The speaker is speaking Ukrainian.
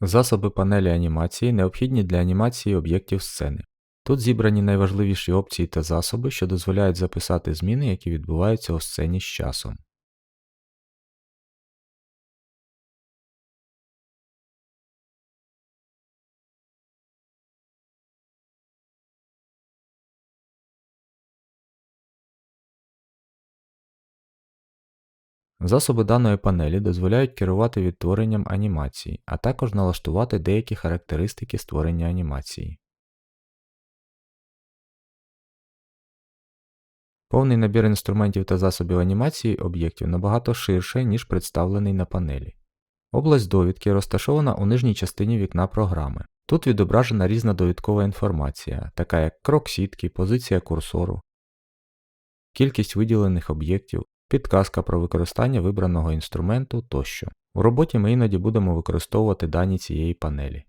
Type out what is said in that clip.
Засоби панелі анімації необхідні для анімації об'єктів сцени. Тут зібрані найважливіші опції та засоби, що дозволяють записати зміни, які відбуваються у сцені з часом. Засоби даної панелі дозволяють керувати відтворенням анімації, а також налаштувати деякі характеристики створення анімації. Повний набір інструментів та засобів анімації об'єктів набагато ширше, ніж представлений на панелі. Область довідки розташована у нижній частині вікна програми. Тут відображена різна довідкова інформація, така як крок сітки, позиція курсору, кількість виділених об'єктів, підказка про використання вибраного інструменту тощо. У роботі ми іноді будемо використовувати дані цієї панелі.